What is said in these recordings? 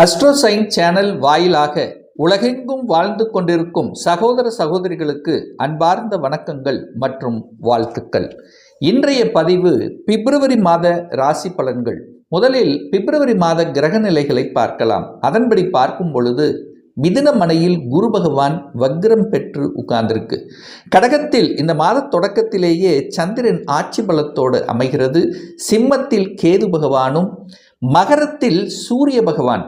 அஸ்ட்ரோசைன் channel வாயிலாக உலகெங்கும் வாழ்ந்து கொண்டிருக்கும் சகோதர சகோதரிகளுக்கு அன்பார்ந்த வணக்கங்கள் மற்றும் வாழ்த்துக்கள். இன்றைய பதிவு பிப்ரவரி மாத ராசி பலன்கள். முதலில் பிப்ரவரி மாத கிரக நிலைகளை பார்க்கலாம். அதன்படி பார்க்கும் பொழுது மிதுன மனையில் குரு பகவான் வக்ரம் பெற்று உட்கார்ந்திருக்கு. கடகத்தில் இந்த மாத தொடக்கத்திலேயே சந்திரன் ஆட்சி பலத்தோடு அமைகிறது. சிம்மத்தில் கேது பகவானும் மகரத்தில் சூரிய பகவான்.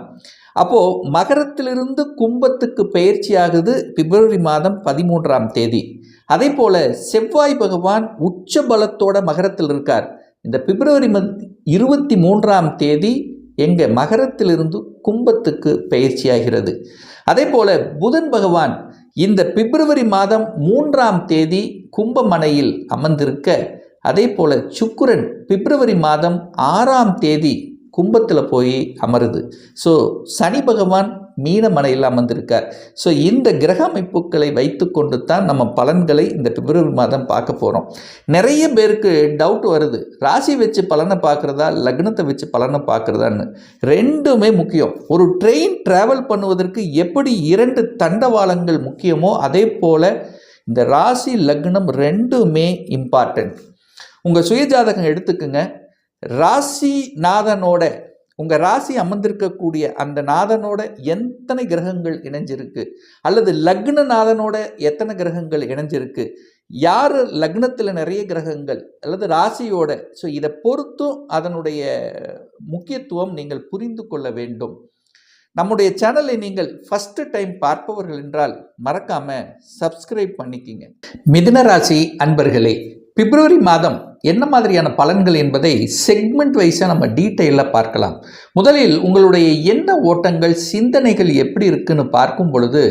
அப்போது மகரத்திலிருந்து கும்பத்துக்கு பயிற்சி ஆகுது பிப்ரவரி மாதம் பதிமூன்றாம் தேதி. அதே போல் செவ்வாய் பகவான் உச்ச பலத்தோட மகரத்தில் இருக்கார். இந்த பிப்ரவரி மத் இருபத்தி மூன்றாம் தேதி எங்கள் மகரத்திலிருந்து கும்பத்துக்கு பயிற்சியாகிறது அதே போல் புதன் பகவான் இந்த பிப்ரவரி மாதம் மூன்றாம் தேதி கும்பமனையில் அமர்ந்திருக்க அதே போல் சுக்குரன் பிப்ரவரி மாதம் ஆறாம் தேதி கும்பத்தில் போய் அமருது. ஸோ சனி பகவான் மீனமனையில் அமர்ந்திருக்கார். ஸோ இந்த கிரக அமைப்புகளை வைத்துக்கொண்டு தான் நம்ம பலன்களை இந்த பிப்ரவரி மாதம் பார்க்க போகிறோம் நிறைய பேருக்கு டவுட் வருது. ராசி வச்சு பலனை பார்க்குறதா லக்னத்தை வச்சு பலனை பார்க்குறதான்னு. ரெண்டுமே முக்கியம். ஒரு ட்ரெயின் ட்ராவல் பண்ணுவதற்கு எப்படி இரண்டு தண்டவாளங்கள் முக்கியமோ அதே போல் இந்த ராசி லக்னம் ரெண்டுமே இம்பார்ட்டன்ட் உங்கள் சுயஜாதகம் எடுத்துக்கோங்க. ராசி நாதனோட உங்கள் ராசி அமர்ந்திருக்கக்கூடிய அந்த நாதனோட எத்தனை கிரகங்கள் இணைஞ்சிருக்கு? அல்லது லக்ன நாதனோட எத்தனை கிரகங்கள் இணைஞ்சிருக்கு? யார் லக்னத்தில் நிறைய கிரகங்கள் அல்லது ராசியோட? ஸோ இதை பொறுத்தும் அதனுடைய முக்கியத்துவம் நீங்கள் புரிந்து கொள்ள வேண்டும். நம்முடைய சேனலை நீங்கள் ஃபஸ்ட்டு டைம் பார்ப்பவர்கள் என்றால் மறக்காமல் சப்ஸ்கிரைப் பண்ணிக்கிங்க. மிதுன ராசி அன்பர்களே பிப்ரவரி மாதம் என்ன மாதிரியான பலன்கள் என்பதை செக்மெண்ட் வைஸாக நம்ம டீட்டெயிலாக பார்க்கலாம். முதலில் உங்களுடைய எண்ண ஓட்டங்கள் சிந்தனைகள் எப்படி இருக்குன்னு பார்க்கும் பொழுது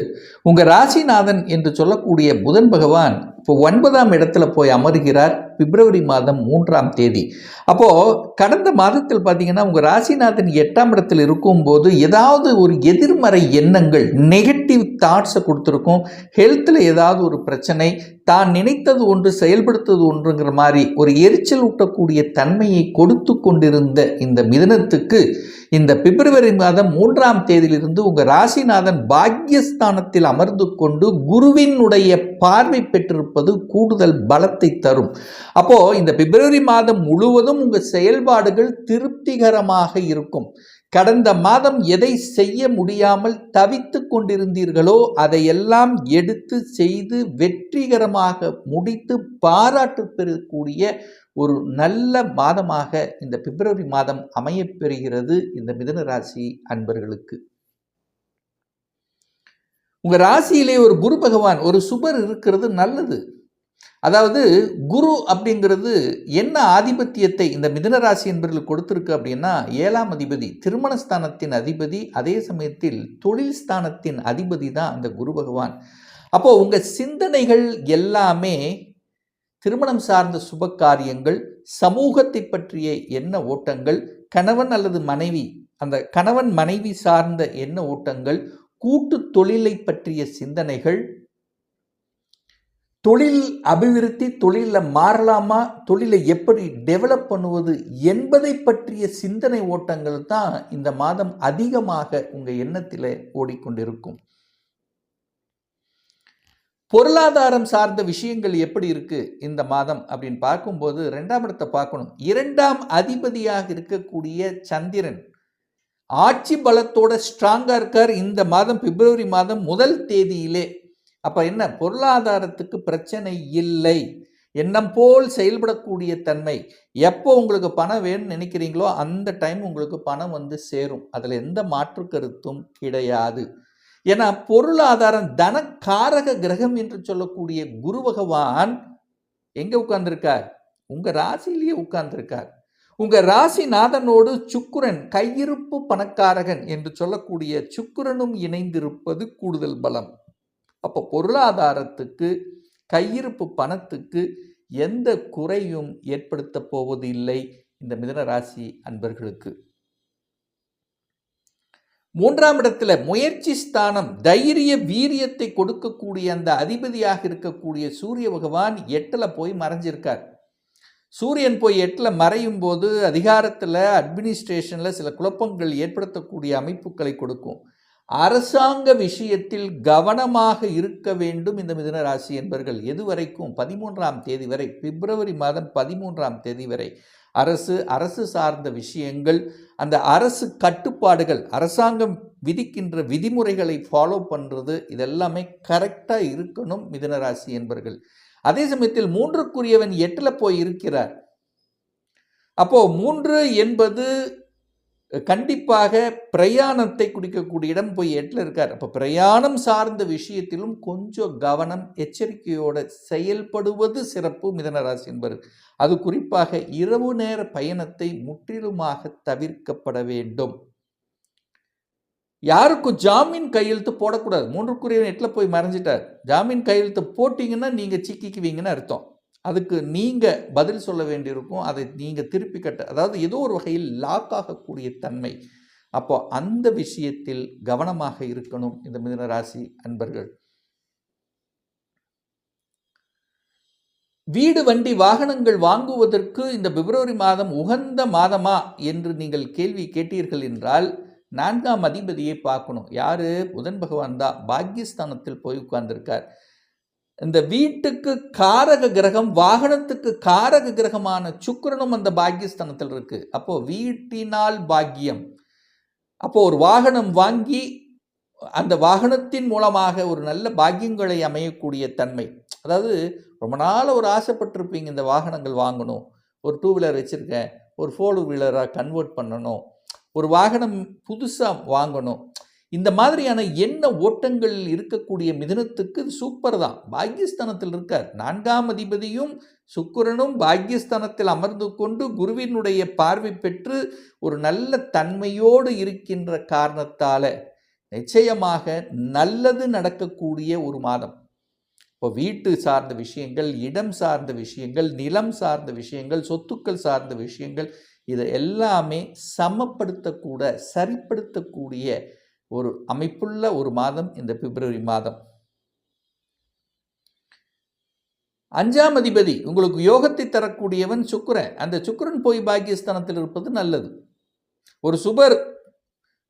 உங்கள் ராசிநாதன் என்று சொல்லக்கூடிய புதன் பகவான் இப்போ ஒன்பதாம் இடத்துல போய் அமர்கிறார் பிப்ரவரி மாதம் மூன்றாம் தேதி. அப்போது கடந்த மாதத்தில் பார்த்தீங்கன்னா உங்கள் ராசிநாதன் எட்டாம் இடத்தில் இருக்கும்போது ஏதாவது ஒரு எதிர்மறை எண்ணங்கள் நெகட்டிவ் தாட்ஸை கொடுத்துருக்கும். ஹெல்த்தில் ஏதாவது ஒரு பிரச்சனை தான் நினைத்தது ஒன்று செயல்படுத்தது ஒன்றுங்கிற மாதிரி ஒரு எரிச்சல் ஊட்டக்கூடிய தன்மையை கொடுத்து கொண்டிருந்த இந்த மிதனத்துக்கு இந்த பிப்ரவரி மாதம் மூன்றாம் தேதியிலிருந்து உங்கள் ராசிநாதன் பாக்யஸ்தானத்தில் அமர்ந்து கொண்டு குருவினுடைய பார்வை பெற்றிருப்பது கூடுதல் பலத்தை தரும். அப்போ இந்த பிப்ரவரி மாதம் முழுவதும் உங்கள் செயல்பாடுகள் திருப்திகரமாக இருக்கும். கடந்த மாதம் எதை செய்ய முடியாமல் தவித்து கொண்டிருந்தீர்களோ அதையெல்லாம் எடுத்து செய்து வெற்றிகரமாக முடித்து பாராட்டு பெறக்கூடிய ஒரு நல்ல மாதமாக இந்த பிப்ரவரி மாதம் அமையப்பெறுகிறது இந்த மிதன ராசி அன்பர்களுக்கு. உங்கள் ராசியிலே ஒரு குரு பகவான் ஒரு சுபர் இருக்கிறது நல்லது. அதாவது குரு அப்படிங்கிறது என்ன ஆதிபத்தியத்தை இந்த மிதன ராசி என்பவர்களுக்கு கொடுத்துருக்கு அப்படின்னா ஏழாம் அதிபதி திருமணஸ்தானத்தின் அதிபதி அதே சமயத்தில் தொழில் ஸ்தானத்தின் அதிபதி தான் அந்த குரு பகவான். அப்போது உங்கள் சிந்தனைகள் எல்லாமே திருமணம் சார்ந்த சுப காரியங்கள் சமூகத்தை பற்றிய என்ன ஓட்டங்கள் கணவன் அல்லது மனைவி அந்த கணவன் மனைவி சார்ந்த என்ன ஓட்டங்கள் கூட்டு தொழிலை பற்றிய சிந்தனைகள் தொழில் அபிவிருத்தி தொழிலில் மாறலாமா தொழிலை எப்படி டெவலப் பண்ணுவது என்பதை பற்றிய சிந்தனை ஓட்டங்கள் தான் இந்த மாதம் அதிகமாக உங்கள் எண்ணத்தில் ஓடிக்கொண்டிருக்கும். பொருளாதாரம் சார்ந்த விஷயங்கள் எப்படி இருக்கு இந்த மாதம் அப்படின்னு பார்க்கும்போது ரெண்டாம் இடத்தை பார்க்கணும். இரண்டாம் அதிபதியாக இருக்கக்கூடிய சந்திரன் ஆட்சி பலத்தோட ஸ்ட்ராங்காக இருக்கார் இந்த மாதம் பிப்ரவரி மாதம் முதல் தேதியிலே. அப்போ என்ன? பொருளாதாரத்துக்கு பிரச்சனை இல்லை. எண்ணம் போல் செயல்படக்கூடிய தன்மை. எப்போ உங்களுக்கு பணம் வேணும்னு நினைக்கிறீங்களோ அந்த டைம் உங்களுக்கு பணம் வந்து சேரும். அதில் எந்த மாற்று கருத்தும் கிடையாது. ஏன்னா பொருளாதாரம் தனக்காரக கிரகம் என்று சொல்லக்கூடிய குரு பகவான் எங்கே உட்கார்ந்துருக்கார்? உங்கள் ராசியிலேயே உட்கார்ந்துருக்கார். உங்க ராசிநாதனோடு சுக்குரன் கையிருப்பு பணக்காரகன் என்று சொல்லக்கூடிய சுக்குரனும் இணைந்திருப்பது கூடுதல் பலம். அப்போ பொருளாதாரத்துக்கு கையிருப்பு பணத்துக்கு எந்த குறையும் ஏற்படுத்த போவது இல்லை இந்த மிதன ராசி அன்பர்களுக்கு. மூன்றாம் இடத்துல முயற்சி ஸ்தானம் தைரிய வீரியத்தை கொடுக்கக்கூடிய அந்த அதிபதியாக இருக்கக்கூடிய சூரிய பகவான் எட்டில் போய் மறைஞ்சிருக்கார். சூரியன் போய் எட்டில் மறையும் போது அதிகாரத்தில் அட்மினிஸ்ட்ரேஷனில் சில குழப்பங்கள் ஏற்படுத்தக்கூடிய அமைப்புகளை கொடுக்கும். அரசாங்க விஷயத்தில் கவனமாக இருக்க வேண்டும் இந்த மிதுன ராசி என்பர்கள். எதுவரைக்கும் பதிமூன்றாம் தேதி வரை பிப்ரவரி மாதம் பதிமூன்றாம் தேதி வரை அரசு அரசு சார்ந்த விஷயங்கள் அந்த அரசு கட்டுப்பாடுகள் அரசாங்கம் விதிக்கின்ற விதிமுறைகளை ஃபாலோ பண்ணுறது இதெல்லாமே கரெக்டாக இருக்கணும் மிதனராசி என்பர்கள். அதே சமயத்தில் மூன்றுக்குரியவன் எட்டில் போய் இருக்கிறார். அப்போ மூன்று என்பது கண்டிப்பாக பிரயாணத்தை குடிக்கக்கூடிய இடம் போய் எட்டில் இருக்கார். அப்போ பிரயாணம் சார்ந்த விஷயத்திலும் கொஞ்சம் கவனம் எச்சரிக்கையோடு செயல்படுவது சிறப்பு மிதனராசி என்பது அது குறிப்பாக இரவு நேர பயணத்தை முற்றிலுமாக தவிர்க்கப்பட வேண்டும். யாருக்கும் ஜாமீன் கையெழுத்து போடக்கூடாது. மூன்றுக்குரிய நெட்டில் போய் மறைஞ்சிட்டார். ஜாமீன் கையெழுத்து போட்டிங்கன்னா நீங்கள் சிக்கிக்குவீங்கன்னு அர்த்தம். அதுக்கு நீங்கள் பதில் சொல்ல வேண்டியிருக்கும். அதை நீங்கள் திருப்பி கட்ட அதாவது ஏதோ ஒரு வகையில் லாக் ஆகக்கூடிய தன்மை. அப்போ அந்த விஷயத்தில் கவனமாக இருக்கணும் இந்த மிதன ராசி அன்பர்கள். வீடு வண்டி வாகனங்கள் வாங்குவதற்கு இந்த பிப்ரவரி மாதம் உகந்த மாதமா என்று நீங்கள் கேள்வி கேட்டீர்கள் என்றால் நான்காம் அதிபதியை பார்க்கணும். யார்? புதன் பகவான் தான். பாக்கியஸ்தானத்தில் போய் உட்கார்ந்திருக்கார். இந்த வீட்டுக்கு காரக கிரகம் வாகனத்துக்கு காரக கிரகமான சுக்கரனும் அந்த பாக்கியஸ்தானத்தில் இருக்கு. அப்போ வீட்டினால் பாக்கியம் அப்போ ஒரு வாகனம் வாங்கி அந்த வாகனத்தின் மூலமாக ஒரு நல்ல பாக்கியங்களை அமையக்கூடிய தன்மை. அதாவது ரொம்ப நாள் ஒரு ஆசைப்பட்டிருப்பீங்க இந்த வாகனங்கள் வாங்கணும். ஒரு டூ வீலர் வச்சுருக்கேன். ஒரு ஃபோர் வீலராக கன்வெர்ட் பண்ணணும். ஒரு வாகனம் புதுசாக வாங்கணும். இந்த மாதிரியான எண்ண ஓட்டங்கள் இருக்கக்கூடிய மிதுனத்துக்கு இது சூப்பர் தான். பாக்கியஸ்தானத்தில் இருக்கார். நான்காம் அதிபதியும் சுக்கரனும் பாக்கியஸ்தானத்தில் அமர்ந்து கொண்டு குருவினுடைய பார்வை பெற்று ஒரு நல்ல தன்மையோடு இருக்கின்ற காரணத்தால் நிச்சயமாக நல்லது நடக்கக்கூடிய ஒரு மாதம். இப்போ வீட்டு சார்ந்த விஷயங்கள் இடம் சார்ந்த விஷயங்கள் நிலம் சார்ந்த விஷயங்கள் சொத்துக்கள் சார்ந்த விஷயங்கள் இதை எல்லாமே சமப்படுத்தக்கூட சரிப்படுத்தக்கூடிய ஒரு அமைப்புள்ள ஒரு மாதம் இந்த பிப்ரவரி மாதம். அஞ்சாம் அதிபதி உங்களுக்கு யோகத்தை தரக்கூடியவன் சுக்கிரன். அந்த சுக்கிரன் போய் பாக்கியஸ்தானத்தில் இருப்பது நல்லது. ஒரு சுபர்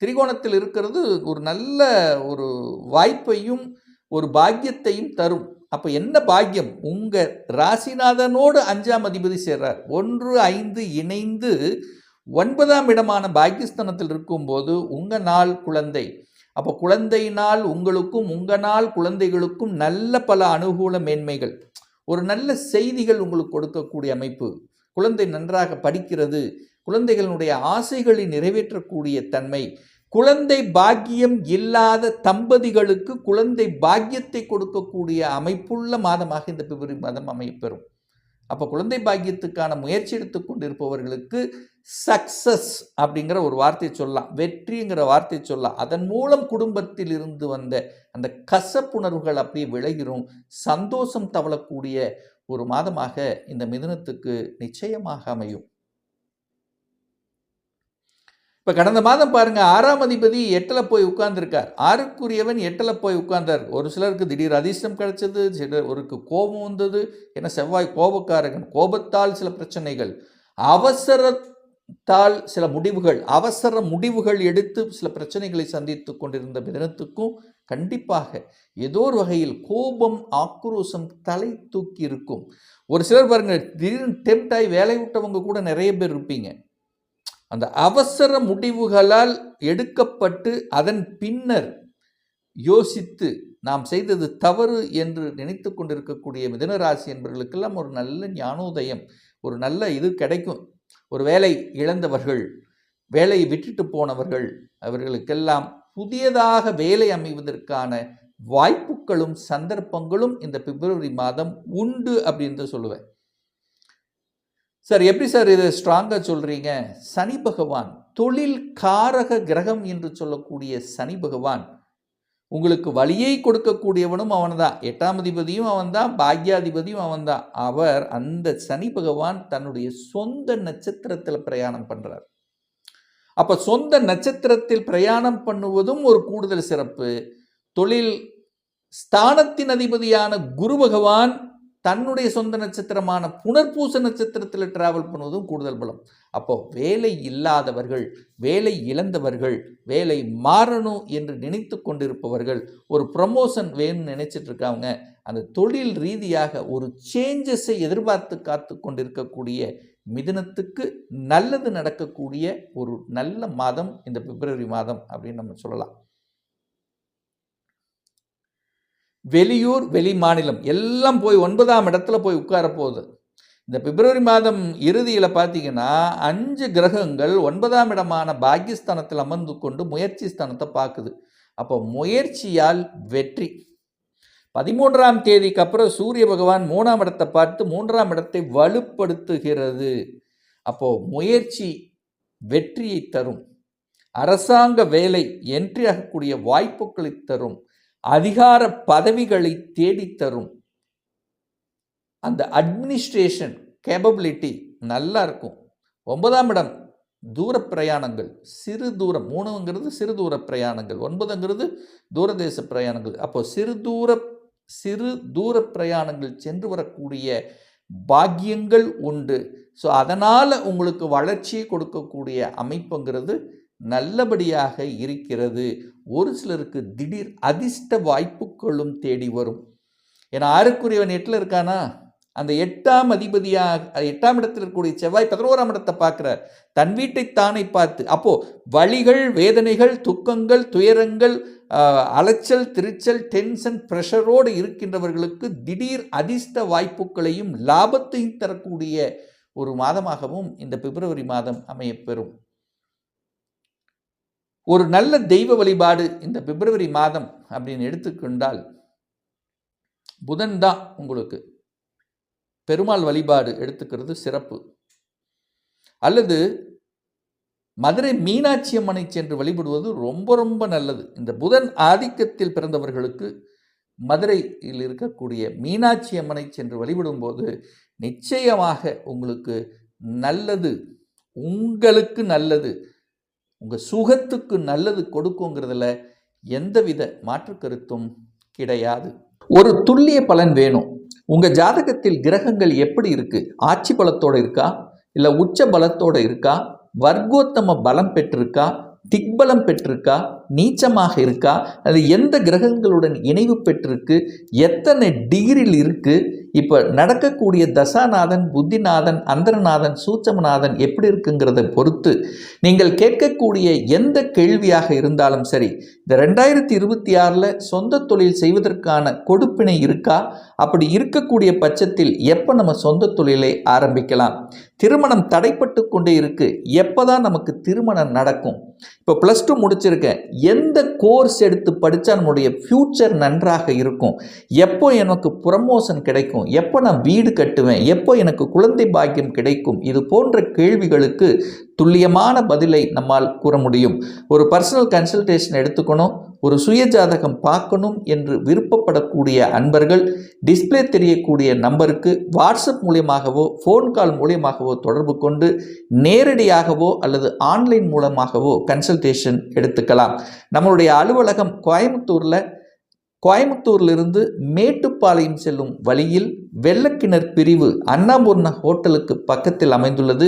திரிகோணத்தில் இருக்கிறது ஒரு நல்ல ஒரு வாய்ப்பையும் ஒரு பாக்கியத்தையும் தரும். அப்போ என்ன பாக்கியம்? உங்கள் ராசிநாதனோடு அஞ்சாம் அதிபதி சேர்றார். ஒன்று ஐந்து இணைந்து ஒன்பதாம் இடமான பாக்கியஸ்தானத்தில் இருக்கும்போது உங்கள் நாள் குழந்தை. அப்போ குழந்தை நாள் உங்களுக்கும் உங்கள் நாள் குழந்தைகளுக்கும் நல்ல பல அனுகூல மேன்மைகள். ஒரு நல்ல செய்திகள் உங்களுக்கு கொடுக்கக்கூடிய அமைப்பு. குழந்தை நன்றாக படிக்கிறது. குழந்தைகளுடைய ஆசைகளை நிறைவேற்றக்கூடிய தன்மை. குழந்தை பாக்கியம் இல்லாத தம்பதிகளுக்கு குழந்தை பாக்கியத்தை கொடுக்கக்கூடிய அமைப்புள்ள மாதமாக இந்த பிப்ரவரி மாதம் அமையப்பெறும். அப்போ குழந்தை பாக்கியத்துக்கான முயற்சி எடுத்துக்கொண்டிருப்பவர்களுக்கு சக்சஸ் அப்படிங்கிற ஒரு வார்த்தை சொல்லலாம். வெற்றிங்கிற வார்த்தை சொல்லலாம். அதன் மூலம் குடும்பத்தில் இருந்து வந்த அந்த கசப்புணர்வுகள் அப்படியே விளைகிறோம் சந்தோஷம் தவளக்கூடிய ஒரு மாதமாக இந்த மிதுனத்துக்கு நிச்சயமாக அமையும். இப்போ கடந்த மாதம் பாருங்கள் ஆறாம் அதிபதி எட்டில் போய் உட்கார்ந்துருக்கார். ஆறுக்குரியவன் எட்டில் போய் உட்கார்ந்தார். ஒரு சிலருக்கு திடீர் அதிர்ஷ்டம் கிடைச்சது சிலருக்கு கோபம் வந்தது. ஏன்னா செவ்வாய் கோபக்காரகன். கோபத்தால் சில பிரச்சனைகள் அவசரத்தால் சில முடிவுகள் அவசர முடிவுகள் எடுத்து சில பிரச்சனைகளை சந்தித்து கொண்டிருந்த தினத்துக்கும் கண்டிப்பாக ஏதோ ஒரு வகையில் கோபம் ஆக்ரோஷம் தலை தூக்கி இருக்கும். ஒரு சிலர் பாருங்கள் திடீர்னு டெம்ட் ஆகி வேலை விட்டவங்க கூட நிறைய பேர் இருப்பீங்க. அந்த அவசர முடிவுகளால் எடுக்கப்பட்டு அதன் பின்னர் யோசித்து நாம் செய்தது தவறு என்று நினைத்து கொண்டிருக்கக்கூடிய மிதனராசி என்பவர்களுக்கெல்லாம் ஒரு நல்ல ஞானோதயம் ஒரு நல்ல இது கிடைக்கும். ஒரு வேலை இழந்தவர்கள் வேலையை விட்டுட்டு போனவர்கள் அவர்களுக்கெல்லாம் புதியதாக வேலை அமைவதற்கான வாய்ப்புகளும் சந்தர்ப்பங்களும் இந்த பிப்ரவரி மாதம் உண்டு அப்படின்னு சொல்லுவேன். சார் எப்படி சார் இது ஸ்ட்ராங்காக சொல்கிறீங்க சனி பகவான் தொழில் காரக கிரகம் என்று சொல்லக்கூடிய சனி பகவான் உங்களுக்கு வழியை கொடுக்கக்கூடியவனும் அவன்தான். எட்டாம் அதிபதியும் அவன் தான் பாக்யாதிபதியும் அவன் தான் அவர் அந்த சனி பகவான் தன்னுடைய சொந்த நட்சத்திரத்தில் பிரயாணம் பண்ணுறார் அப்போ சொந்த நட்சத்திரத்தில் பிரயாணம் பண்ணுவதும் ஒரு கூடுதல் சிறப்பு. தொழில் ஸ்தானத்தின் அதிபதியான குரு பகவான் தன்னுடைய சொந்த நட்சத்திரமான புனர்பூச நட்சத்திரத்தில் டிராவல் பண்ணுவதும் கூடுதல் பலம். அப்போ வேலை இல்லாதவர்கள் வேலை இழந்தவர்கள் வேலை மாறணும் என்று நினைத்து கொண்டிருப்பவர்கள் ஒரு ப்ரமோஷன் வேணும்னு நினைச்சிட்டு இருக்காங்க அந்த தொழில் ரீதியாக ஒரு சேஞ்சஸை எதிர்பார்த்து காத்து கொண்டிருக்கக்கூடிய மிதுனத்துக்கு நல்லது நடக்கக்கூடிய ஒரு நல்ல மாதம் இந்த பிப்ரவரி மாதம் அப்படின்னு நம்ம சொல்லலாம். வெளியூர் வெளி மாநிலம் எல்லாம் போய் ஒன்பதாம் இடத்துல போய் உட்கார போகுது. இந்த பிப்ரவரி மாதம் இறுதியில் பார்த்தீங்கன்னா அஞ்சு கிரகங்கள் ஒன்பதாம் இடமான பாகிஸ்தானத்தில் அமர்ந்து கொண்டு முயற்சி ஸ்தானத்தை பார்க்குது. அப்போ முயற்சியால் வெற்றி. பதிமூன்றாம் தேதிக்கு அப்புறம் சூரிய பகவான் மூணாம் இடத்தை பார்த்து மூன்றாம் இடத்தை வலுப்படுத்துகிறது. அப்போ முயற்சி வெற்றியை தரும். அரசாங்க வேலை என்ட்ரி ஆகக்கூடிய வாய்ப்புகளை தரும். அதிகார பதவிகளை தேடித்தரும் அந்த அட்மினிஸ்ட்ரேஷன் கேப்பபிலிட்டி நல்லா இருக்கும். ஒன்பதாம் இடம் தூர பிரயாணங்கள். சிறு தூரம் மூணுங்கிறது சிறு தூர பிரயாணங்கள். ஒன்பதுங்கிறது தூரதேச பிரயாணங்கள். அப்போ சிறு தூர சிறு தூர பிரயாணங்கள் சென்று வரக்கூடிய பாக்கியங்கள் உண்டு. ஸோ அதனால் உங்களுக்கு வளர்ச்சியை கொடுக்கக்கூடிய அமைப்புங்கிறது நல்லபடியாக இருக்கிறது. ஒரு சிலருக்கு திடீர் அதிர்ஷ்ட வாய்ப்புகளும் தேடி வரும். ஏன்னா ஆறுக்குரியவன் எட்டில் இருக்கானா? அந்த எட்டாம் அதிபதியாக எட்டாம் இடத்தில் இருக்கக்கூடிய செவ்வாய் பதினோராம் இடத்தை பார்க்குறார். தன் வீட்டை தானே பார்த்து அப்போது வழிகள் வேதனைகள் துக்கங்கள் துயரங்கள் அலைச்சல் திருச்சல் டென்ஷன் ப்ரெஷரோடு இருக்கின்றவர்களுக்கு திடீர் அதிர்ஷ்ட வாய்ப்புகளையும் லாபத்தையும் தரக்கூடிய ஒரு மாதமாகவும் இந்த பிப்ரவரி மாதம் அமையப்பெறும். ஒரு நல்ல தெய்வ வழிபாடு இந்த பிப்ரவரி மாதம் அப்படின்னு எடுத்துக்கொண்டால் புதன் தான் உங்களுக்கு பெருமாள் வழிபாடு எடுத்துக்கிறது சிறப்பு. அல்லது மதுரை மீனாட்சி அம்மனை சென்று வழிபடுவது ரொம்ப ரொம்ப நல்லது. இந்த புதன் ஆதிக்கத்தில் பிறந்தவர்களுக்கு மதுரையில் இருக்கக்கூடிய மீனாட்சி அம்மனை சென்று வழிபடும்போது நிச்சயமாக உங்களுக்கு நல்லது உங்களுக்கு நல்லது. உங்கள் சுகத்துக்கு நல்லது கொடுக்குங்கிறதுல எந்தவித மாற்று கருத்தும் கிடையாது. ஒரு துல்லிய பலன் வேணும். உங்கள் ஜாதகத்தில் கிரகங்கள் எப்படி இருக்குது ஆட்சி பலத்தோடு இருக்கா? இல்லை உச்ச பலத்தோடு இருக்கா? வர்க்கோத்தம பலம் பெற்றிருக்கா? திக்பலம் பெற்றிருக்கா? நீச்சமாக இருக்கா? அது எந்த கிரகங்களுடன் இணைவு பெற்றிருக்கு? எத்தனை டிகிரியில் இருக்குது இப்போ நடக்கக்கூடிய தசாநாதன் புத்திநாதன் அந்தரநாதன் சூச்சமநாதன் எப்படி இருக்குங்கிறத பொறுத்து நீங்கள் கேட்கக்கூடிய எந்த கேள்வியாக இருந்தாலும் சரி இந்த ரெண்டாயிரத்தி இருபத்தி ஆறில் சொந்த தொழில் செய்வதற்கான கொடுப்பினை இருக்கா? அப்படி இருக்கக்கூடிய பட்சத்தில் எப்போ நம்ம சொந்த தொழிலை ஆரம்பிக்கலாம்? திருமணம் தடைப்பட்டு கொண்டே இருக்குது எப்போ தான் நமக்கு திருமணம் நடக்கும்? இப்போ ப்ளஸ் டூ முடிச்சிருக்கேன். எந்த கோர்ஸ் எடுத்து படித்தா நம்முடைய ஃப்யூச்சர் நன்றாக இருக்கும்? எப்போ எனக்கு ப்ரமோஷன் கிடைக்கும்? எப்போ நான் வீடு கட்டுவேன்? எப்போ எனக்கு குழந்தை பாக்கியம் கிடைக்கும்? இது போன்ற கேள்விகளுக்கு துல்லியமான பதிலை நம்மால் கூற முடியும். ஒரு பர்சனல் கன்சல்டேஷன் எடுத்துக்கணும் ஒரு சுய ஜாதகம் பார்க்கணும் என்று விருப்பப்படக்கூடிய அன்பர்கள் டிஸ்பிளே தெரியக்கூடிய நம்பருக்கு வாட்ஸ்அப் மூலியமாகவோ ஃபோன் கால் மூலியமாகவோ தொடர்பு கொண்டு நேரடியாகவோ அல்லது ஆன்லைன் மூலமாகவோ கன்சல்டேஷன் எடுத்துக்கலாம். நம்மளுடைய அலுவலகம் கோயம்புத்தூரில். கோயம்புத்தூரிலிருந்து மேட்டுப்பாளையம் செல்லும் வழியில் வெள்ளக்கிணர் பிரிவு அண்ணாபூர்ண ஹோட்டலுக்கு பக்கத்தில் அமைந்துள்ளது.